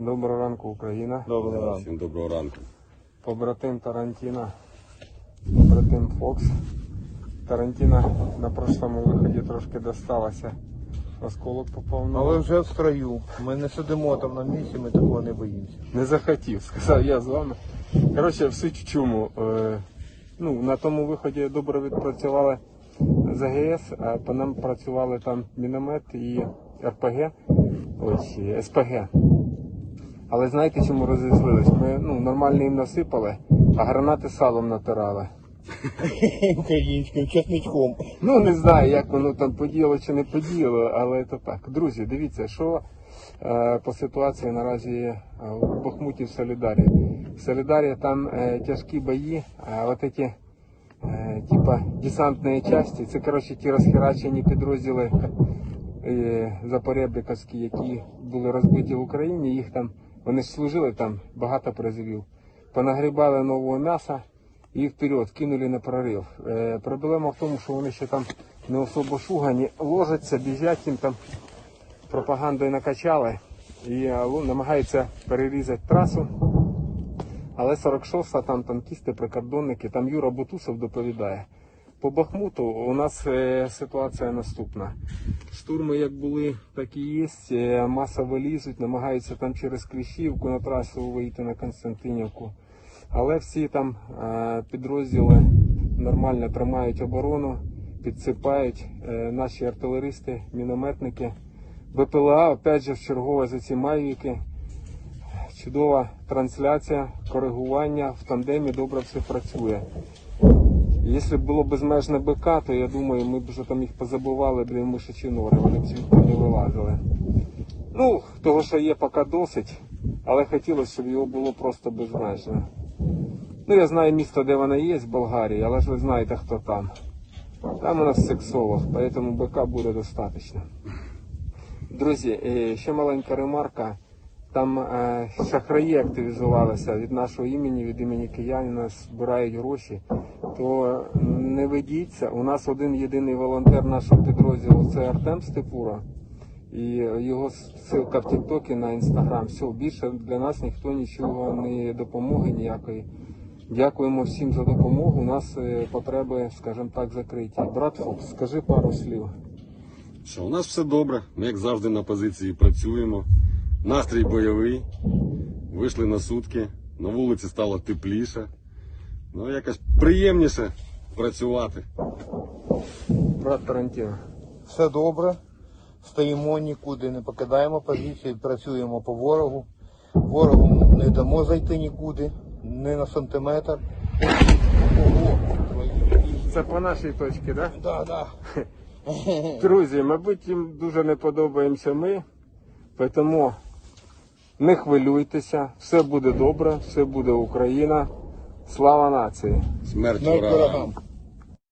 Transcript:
Доброго ранку, Україна. Доброго ранку. Всім доброго ранку. Побратим Тарантіна, побратим Фокс. Тарантіна на прошлому виході трошки досталося. Осколок попав на Але вже в строю. Ми не сидимо там на місці, ми такого не боїмося. не захотів, сказав я з вами. Коротше, в суть в чому. Е, ну, на тому виході добре відпрацювали з АГС, а по нам працювали там міномет і РПГ, ось СПГ. Але знаєте, чому розізлились? Ми ну, нормально їм насипали, а гранати салом натирали. Українським чесничком. Ну не знаю, як воно там подіяло чи не подіяло, але це так. Друзі, дивіться, що е, по ситуації наразі е, у Бахмуті в Солідарі. В Солідарі там е, тяжкі бої, а от ці е, типа десантні частини, це коротше ті розхерачені підрозділи е, запоребриковські, які були розбиті в Україні. Їх там вони служили там багато призовів. Понагрібали нового м'яса і вперед кинули на прорив. Е, проблема в тому, що вони ще там не особо шугані, ложаться, біжать їм там пропагандою накачали і е, намагаються перерізати трасу. Але 46-та там танкісти, прикордонники, там Юра Бутусов доповідає. По Бахмуту у нас е, ситуація наступна. Штурми як були, так і є. Е, масово лізуть, намагаються там через Кліщівку на трасу вийти на Константинівку. Але всі там е, підрозділи нормально тримають оборону, підсипають наші артилеристи, мінометники. БПЛА, опять же, в чергове за ці майвіки. Чудова трансляція, коригування в тандемі добре все працює. Якщо б було безмежне БК, то я думаю, ми б вже там їх позабували, блін, мишачі нори, вони б звідти не вилазили. Ну, того, що є поки досить, але хотілося, щоб його було просто безмежно. Ну, я знаю місто, де вона є, в Болгарії, але ж ви знаєте, хто там. Там у нас сексолог, поэтому БК буде достатньо. Друзі, е, ще маленька ремарка. Там е, шахраї активізувалися від нашого імені, від імені киянина, збирають гроші. То не ведіться. У нас один єдиний волонтер нашого підрозділу це Артем Степура. І його ссылка в Тіктокі на інстаграм. Все, більше для нас ніхто нічого не допомоги ніякої. Дякуємо всім за допомогу. У нас е, потреби, скажімо так, закриті. Брат Фокс, скажи пару слів. Що, у нас все добре. Ми, як завжди, на позиції працюємо. Настрій бойовий. Вийшли на сутки. На вулиці стало тепліше. Ну, якось приємніше працювати. Брат Тарантіно. Все добре. Стоїмо нікуди, не покидаємо позиції, працюємо по ворогу. Ворогу не дамо зайти нікуди, не на сантиметр. Ого. Це по нашій точці, так? Да? Да, да. Друзі, мабуть, їм дуже не подобаємося ми, тому не хвилюйтеся, все буде добре, все буде Україна. Слава нації! Смерть ворогам.